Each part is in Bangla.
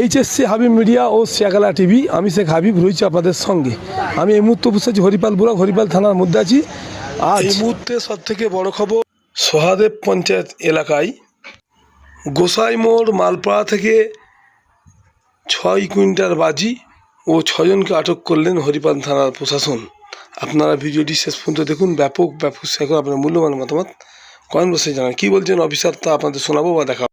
এইচএসসি হাবিব মিডিয়া ও শেখালা টিভি, আমি শেখ হাবিব, রয়েছি আপনাদের সঙ্গে। আমি এই মুহূর্তে আছি হরিপাল ব্লক হরিপাল থানার মধ্যে আছি। আজ এই মুহূর্তে সব থেকে বড় খবর, সোহাদেব পঞ্চায়েত এলাকায় গোসাই মোড় মালপাড়া থেকে ছয় কুইন্টাল বাজি ও ছজনকে আটক করলেন হরিপাল থানার প্রশাসন। আপনারা ভিডিওটি শেষ পর্যন্ত দেখুন, ব্যাপক ব্যাপক শেখর আপনার মূল্যবান মতামত কমেন্ট বসে জানান। কী বলছেন অফিসার, তা আপনাদের শোনাবো বা দেখাবো?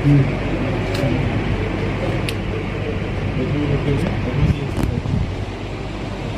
Thank you.